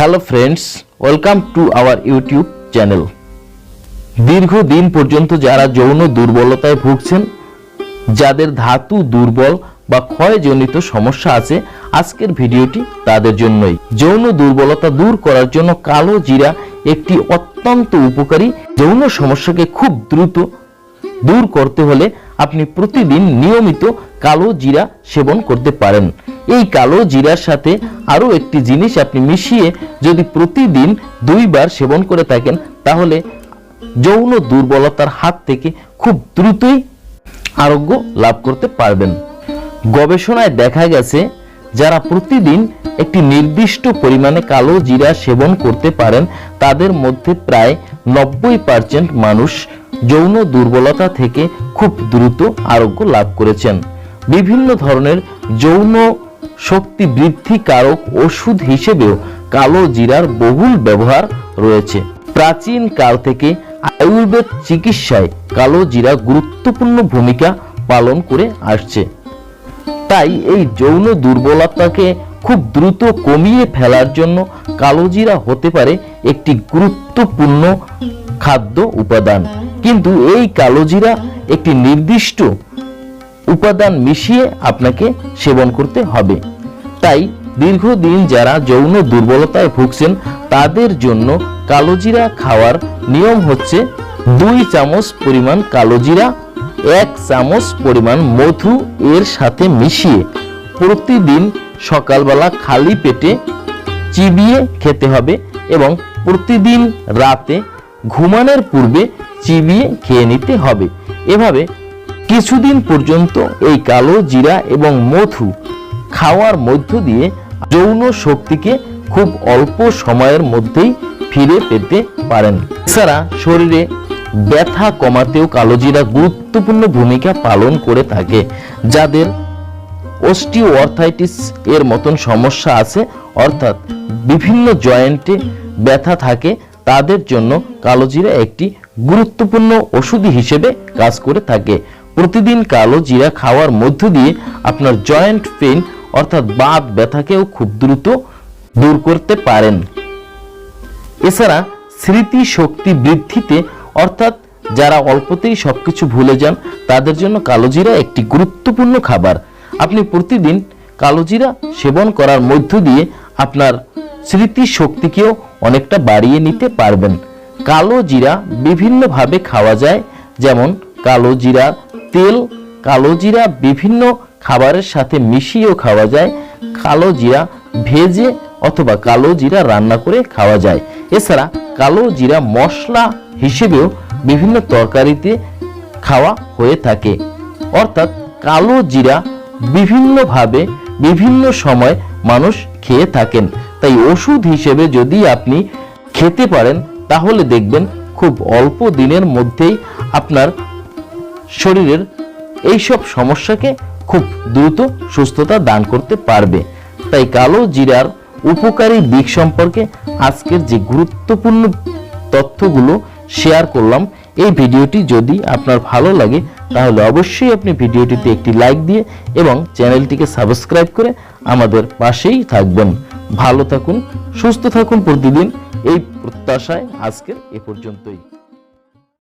Hello friends welcome to our YouTube channel দীর্ঘদিন পর্যন্ত যারা যৌন দুর্বলতায় ভুগছেন, যাদের ধাতু দুর্বল বা ক্ষয়জনিত সমস্যা আছে, আজকের ভিডিওটি তাদের জন্যই। যৌন দুর্বলতা দূর করার জন্য কালো জিরা একটি অত্যন্ত উপকারী যৌন সমস্যাকে খুব দ্রুত দূর করতে হলে আপনি প্রতিদিন নিয়মিত কালো জিরা সেবন করতে পারেন। এই কালো জিরার সাথে আরও একটি জিনিস আপনি মিশিয়ে যদি প্রতিদিন দুইবার সেবন করে থাকেন, তাহলে যৌন দুর্বলতার হাত থেকে খুব দ্রুতই আরোগ্য লাভ করতে পারবেন। গবেষণায় দেখা গেছে, যারা প্রতিদিন একটি নির্দিষ্ট পরিমাণে কালো জিরা সেবন করতে পারেন, তাদের মধ্যে প্রায় নব্বই পার্সেন্ট মানুষ যৌন দুর্বলতা থেকে খুব দ্রুত আরোগ্য লাভ করেছেন। বিভিন্ন ধরনের যৌন শক্তি বৃদ্ধিকারক ওষুধ হিসেবেও কালো জিরার বহুল ব্যবহার রয়েছে। প্রাচীন কাল থেকে আয়ুর্বেদ চিকিৎসায় কালো জিরা গুরুত্বপূর্ণ ভূমিকা পালন করে আসছে। তাই এই যৌন দুর্বলতাকে খুব দ্রুত কমিয়ে ফেলার জন্য কালোজিরা হতে পারে একটি গুরুত্বপূর্ণ খাদ্য উপাদান। কিন্তু এই কালোজিরা একটি নির্দিষ্ট উপাদান মিশিয়ে আপনাকে সেবন করতে হবে। তাই দীর্ঘদিন যারা যৌন দুর্বলতায় ভুগছেন, তাদের জন্য কালোজিরা খাওয়ার নিয়ম হচ্ছে দুই চামচ পরিমাণ কালোজিরা, এক চামচ পরিমাণ মধু এর সাথে মিশিয়ে প্রতিদিন সকালবেলা খালি পেটে চিবিয়ে খেতে হবে এবং প্রতিদিন রাতে ঘুমানোর পূর্বে চিবিয়ে খেয়ে নিতে হবে। এভাবে কিছুদিন পর্যন্ত এই কালো জিরা এবং মধু খাওয়ার মধ্য দিয়ে যৌন শক্তিকে খুব অল্প সময়ের মধ্যেই ফিরে পেতে পারেন। এছাড়া শরীরে ব্যথা কমাতেও কালোজিরা গুরুত্বপূর্ণ ভূমিকা পালন করে থাকে, যাদের অস্টিওআর্থাইটিস এর মতন সমস্যা আছে, অর্থাৎ বিভিন্ন জয়েন্টে ব্যথা থাকে তাদের জন্য কালোজিরা একটি গুরুত্বপূর্ণ ওষুধ হিসেবে কাজ করে থাকে। প্রতিদিন কালো জিরা খাওয়ার মধ্য দিয়ে আপনার জয়েন্ট পেইন অর্থাৎ বাত ব্যথাকেও খুব দ্রুত দূর করতে পারেন। এছাড়া স্মৃতি শক্তি বৃদ্ধিতে অর্থাৎ যারা অল্পতেই সবকিছু ভুলে যান, তাদের জন্য কালোজিরা একটি গুরুত্বপূর্ণ খাবার। আপনি প্রতিদিন কালোজিরা সেবন করার মধ্য দিয়ে আপনার স্মৃতি শক্তিকেও অনেকটা বাড়িয়ে নিতে পারবেন। কালো জিরা বিভিন্নভাবে খাওয়া যায়, যেমন কালো জিরা তেল, কালো জিরা বিভিন্ন খাবারের সাথে মিশিয়েও খাওয়া যায়, কালো জিরা ভেজে অথবা কালো জিরা রান্না করে খাওয়া যায়। এছাড়া কালো জিরা মশলা হিসেবেও বিভিন্ন তরকারিতে খাওয়া হয়ে থাকে। অর্থাৎ কালো জিরা বিভিন্নভাবে বিভিন্ন সময় মানুষ খেয়ে থাকেন। তাই ওষুধ হিসেবে যদি আপনি খেতে পারেন, তাহলে দেখবেন খুব অল্প দিনের মধ্যেই আপনার শরীরের এইসব সমস্যাকে খুব দ্রুত সুস্থতা দান করতে পারবে। তাই কালো জিরার উপকারী দিক সম্পর্কে আজকের যে গুরুত্বপূর্ণ তথ্যগুলো শেয়ার করলাম, এই ভিডিওটি যদি আপনার ভালো লাগে, তাহলে অবশ্যই আপনি ভিডিওটিতে একটি লাইক দিয়ে এবং চ্যানেলটিকে সাবস্ক্রাইব করে আমাদের পাশেই থাকবেন। ভালো থাকুন সুস্থ থাকুন প্রতিদিন। এই প্রত্যাশায় আজকের এ পর্যন্তই।